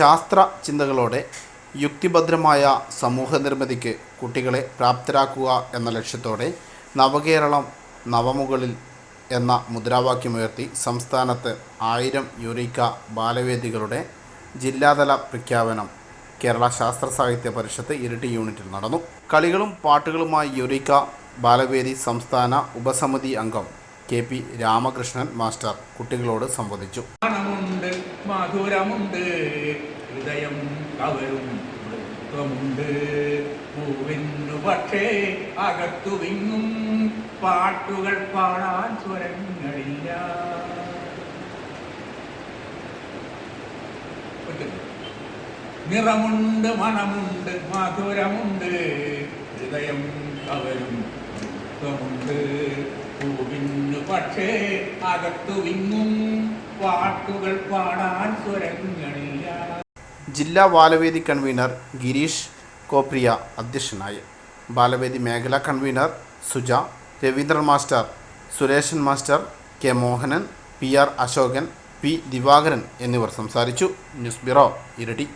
ശാസ്ത്ര ചിന്തകളോടെ യുക്തിഭദ്രമായ സമൂഹ നിർമ്മിതിക്ക് കുട്ടികളെ പ്രാപ്തരാക്കുക എന്ന ലക്ഷ്യത്തോടെ നവകേരളം നവമുകളിൽ എന്ന മുദ്രാവാക്യമുയർത്തി സംസ്ഥാനത്ത് ആയിരം യുറീക്ക ബാലവേദികളുടെ ജില്ലാതല പ്രഖ്യാപനം കേരള ശാസ്ത്ര സാഹിത്യ പരിഷത്ത് ഇരട്ടി യൂണിറ്റിൽ നടന്നു. കളികളും പാട്ടുകളുമായി യുറീക്ക ബാലവേദി സംസ്ഥാന ഉപസമിതി അംഗം കെ പി രാമകൃഷ്ണൻ മാസ്റ്റർ കുട്ടികളോട് സംവദിച്ചു. മധുരമുണ്ട് ഹൃദയം കവരും വൃത്തമുണ്ട്. പൂവിന്നു പക്ഷേ അകത്തു വിങ്ങും പാട്ടുകൾ പാടാൻ സ്വരങ്ങളില്ല. നിറമുണ്ട് മണമുണ്ട് മധുരമുണ്ട് ഹൃദയം കവരും വൃത്തമുണ്ട്. പൂവിന്നു പക്ഷേ അകത്തു വിങ്ങും പാട്ടുകൾ പാടാൻ ജില്ലാ ബാലവേദി കൺവീനർ ഗിരീഷ് കോപ്രിയ അധ്യക്ഷനായി. ബാലവേദി മേഖലാ convener Suja Raveendran master Sureshan master K Mohanan P R Ashokan P Divakaran എന്നിവർ സംസാരിച്ചു. ന്യൂസ് ബ്യൂറോ ഇരട്ടി